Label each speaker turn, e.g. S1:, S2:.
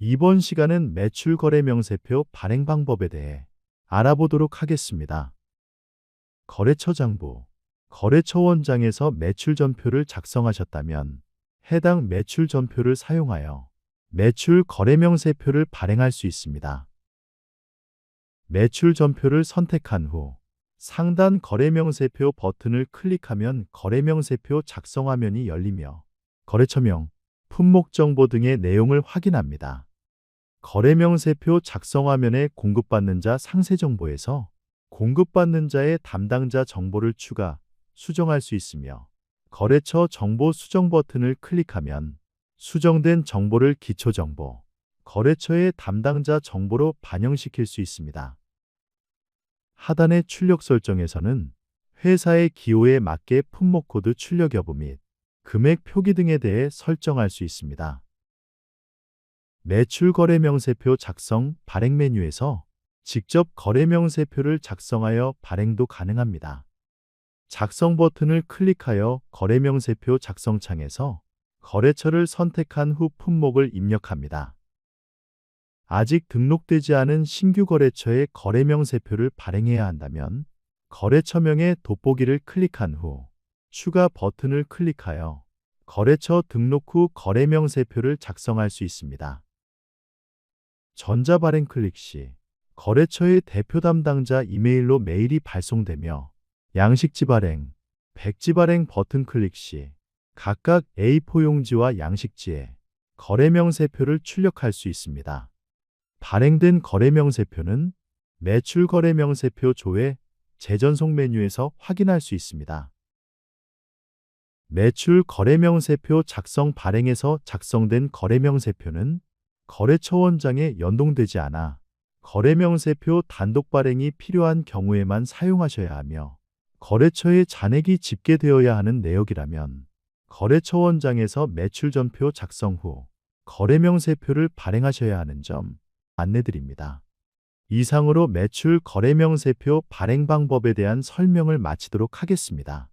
S1: 이번 시간은 매출 거래 명세표 발행 방법에 대해 알아보도록 하겠습니다. 거래처 장부 거래처 원장에서 매출 전표를 작성하셨다면 해당 매출 전표를 사용하여 매출 거래 명세표를 발행할 수 있습니다. 매출 전표를 선택한 후 상단 거래 명세표 버튼을 클릭하면 거래 명세표 작성 화면이 열리며 거래처명, 품목 정보 등의 내용을 확인합니다. 거래 명세표 작성 화면에 공급받는 자 상세 정보에서 공급받는 자의 담당자 정보를 추가, 수정할 수 있으며 거래처 정보 수정 버튼을 클릭하면 수정된 정보를 기초 정보, 거래처의 담당자 정보로 반영시킬 수 있습니다. 하단의 출력 설정에서는 회사의 기호에 맞게 품목 코드 출력 여부 및 금액 표기 등에 대해 설정할 수 있습니다. 매출 거래 명세표 작성 발행 메뉴에서 직접 거래 명세표를 작성하여 발행도 가능합니다. 작성 버튼을 클릭하여 거래 명세표 작성 창에서 거래처를 선택한 후 품목을 입력합니다. 아직 등록되지 않은 신규 거래처의 거래 명세표를 발행해야 한다면 거래처명의 돋보기를 클릭한 후 추가 버튼을 클릭하여 거래처 등록 후 거래 명세표를 작성할 수 있습니다. 전자발행 클릭 시 거래처의 대표 담당자 이메일로 메일이 발송되며 양식지 발행, 백지 발행 버튼 클릭 시 각각 A4 용지와 양식지에 거래 명세표를 출력할 수 있습니다. 발행된 거래 명세표는 매출 거래 명세표 조회 재전송 메뉴에서 확인할 수 있습니다. 매출 거래 명세표 작성 발행에서 작성된 거래 명세표는 거래처 원장에 연동되지 않아 거래 명세표 단독 발행이 필요한 경우에만 사용하셔야 하며 거래처에 잔액이 집계되어야 하는 내역이라면 거래처 원장에서 매출 전표 작성 후 거래 명세표를 발행하셔야 하는 점 안내드립니다. 이상으로 매출 거래 명세표 발행 방법에 대한 설명을 마치도록 하겠습니다.